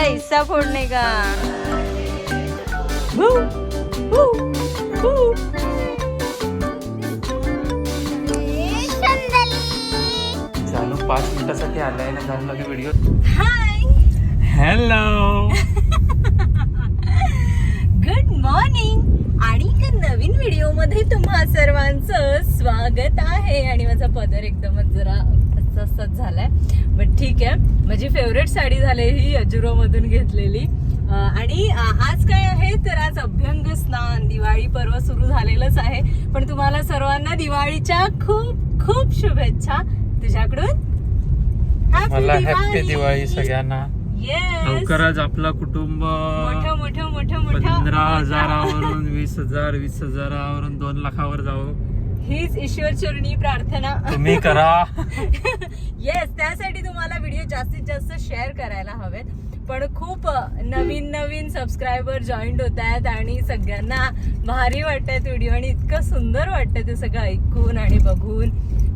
ऐसा फोडणे का? भू, भू, भू. चालू पाच मिनिटासाठी आलाय ना झालं लगे video hi hello good morning आणि एका नवीन व्हिडिओमध्ये तुम्हा सर्वांचं स्वागत आहे. आणि माझा पदर एकदमच जरा असंच झालाय. बट ठीक आहे. माझी फेवरेट साडी झाली ही अजुरो मधून घेतलेली आणि आज काय आहे? तर आज अभ्यंग स्नान. दिवाळी पर्व सुरू झालेलंच आहे. पण तुम्हाला सर्वांना दिवाळीच्या खूप खूप शुभेच्छा. तुझ्याकडून मला हॅपी दिवाळी! सगळ्यांना. लवकरच आपलं कुटुंब मोठं मोठं मोठं मोठं. पंधरा हजारावरून वीस हजार वीस हजारावरून दोन लाखावर जाऊ. हीच ईश्वर चरणी प्रार्थना. तुम्ही करा. येस त्यासाठी तुम्हाला व्हिडिओ जास्तीत जास्त शेअर करायला हवेत. पण खूप नवीन नवीन सबस्क्रायबर जॉईंट होत आहेत आणि सगळ्यांना भारी वाटतात व्हिडिओ आणि इतकं सुंदर वाटतं ते सगळं ऐकून आणि बघून.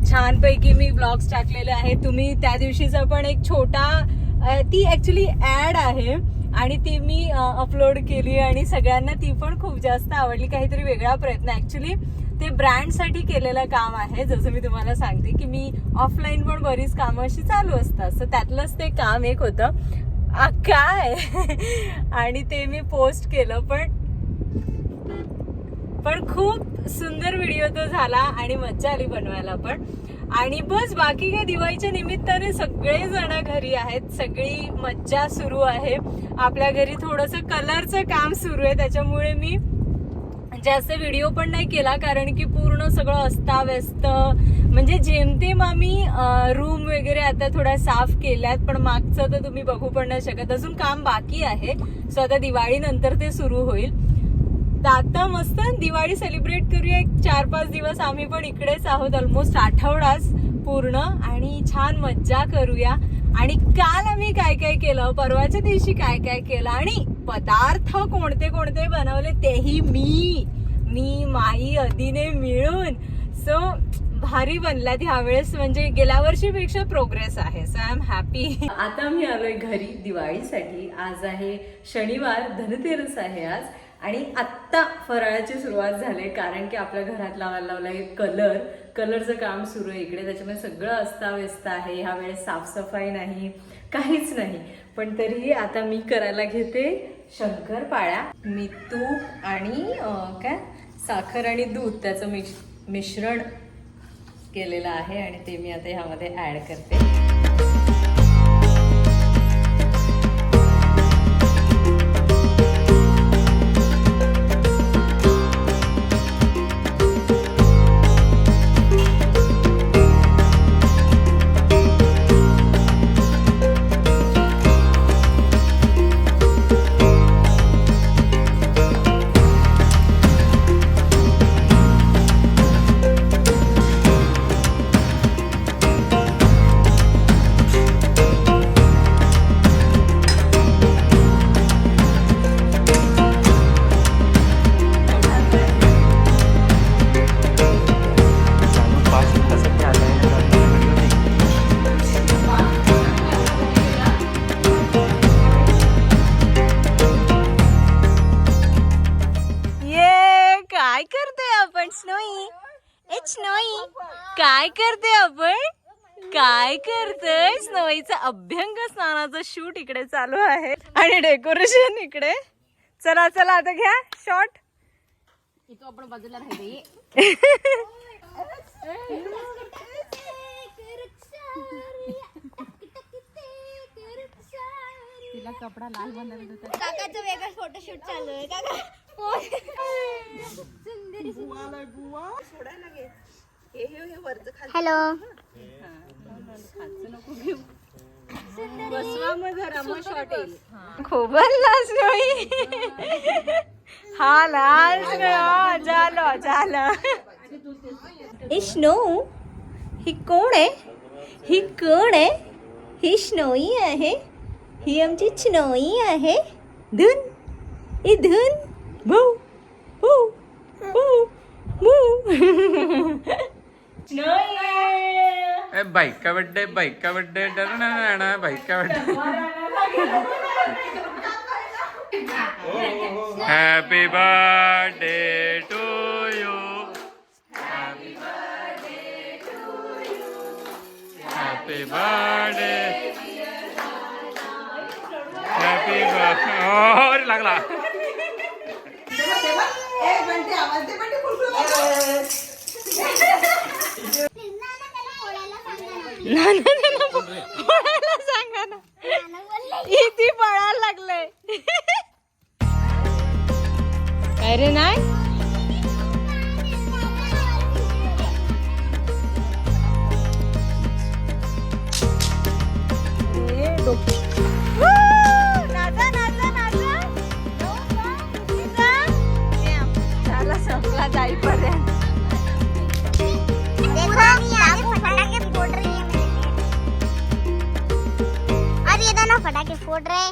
छानपैकी मी ब्लॉग्स टाकलेले आहेत. तुम्ही त्या दिवशीचा पण एक छोटा ती ऍक्च्युली ऍड आहे आणि ती मी अपलोड केली आणि सगळ्यांना ती पण खूप जास्त आवडली. काहीतरी वेगळा प्रयत्न. ऍक्च्युली ते ब्रँडसाठी केलेलं काम आहे. जसं मी तुम्हाला सांगते की मी ऑफलाईन पण बरीच कामं अशी चालू असतात. सो त्यातलंच ते काम एक होतं. काय? आणि ते मी पोस्ट केलं पण पण खूप सुंदर व्हिडिओ तो झाला आणि मज्जा आली बनवायला पण. आणि बस बाकी काय दिवाळीच्या निमित्ताने सगळेजण घरी आहेत. सगळी मज्जा सुरू आहे. आपल्या घरी थोडंसं कलरचं काम सुरू आहे. त्याच्यामुळे मी म्हणजे जास्त व्हिडिओ पण नाही केला कारण की पूर्ण सगळं अस्ताव्यस्त. म्हणजे जेमतेम आम्ही रूम वगैरे आता थोड्या साफ केल्यात पण मागचं तर तुम्ही बघू पण नाही शकत. अजून काम बाकी आहे. सो आता दिवाळीनंतर ते सुरू होईल. तर आता मस्त दिवाळी सेलिब्रेट करूया. एक चार पाच दिवस आम्ही पण इकडेच आहोत. ऑलमोस्ट आठवडाच पूर्ण आणि छान मज्जा करूया. आणि काल आम्ही काय काय केलं? परवाच्या दिवशी काय काय केलं? आणि पदार्थ कोणते कोणते बनवले? तेही मी. मी माई अदिने मिळून. सो भारी बनला ह्या वेळेस म्हणजे गेल्या वर्षीपेक्षा प्रोग्रेस आहे. सो आय एम हॅपी आता मी आलोय घरी दिवाळीसाठी. आज आहे शनिवार धनतेरस आहे आज. आणि आत्ता फराळाची सुरुवात झाली कारण की आपल्या घरात लावायला लावलाय कलर. कलरचं काम सुरू आहे इकडे. त्याच्यामुळे सगळं अस्ताव्यस्त आहे. ह्या वेळेस साफसफाई नाही. काहीच नाही. पण तरीही आता मी करायला घेते शंकरपाळ्या मी तूप आणि काय? साखर आणि दूध त्याचं मिश मिश्रण केलेलं आहे आणि ते मी आता ह्यामध्ये ॲड करते. काय करतोय आपण? काय करतोय? स्नोईचा अभ्यंग स्नानाचं शूट इकडे चालू आहे. आणि डेकोरेशन इकडे. चला चला आता घ्या. शॉट आपण बाजूला राहिले तिला कपडा लाल बनवायला देतात काकाचं वेगळं फोटोशूट चालू आहे. काका. हॅलो बसवा मग जरा मग शॉट येईल खूप स्नोई हा. लाल झालं झालं. स्नो. ही कोण आहे? ही कोण आहे? ही स्नोई आहे. ही आमची स्नोई आहे. धुन. ए धुन. भू. भू. भू. भू. स्नोई बाईक का बड्डे बाईक का बड्डे बाईक का birthday happy birthday to you happy birthday happy birthday लागला ना ना ना, ना पळायला सांगा ना. किती पळायला लागलंय. काय रे नाही हो झाला संपला जाईपर्यंत. போடுறேன்.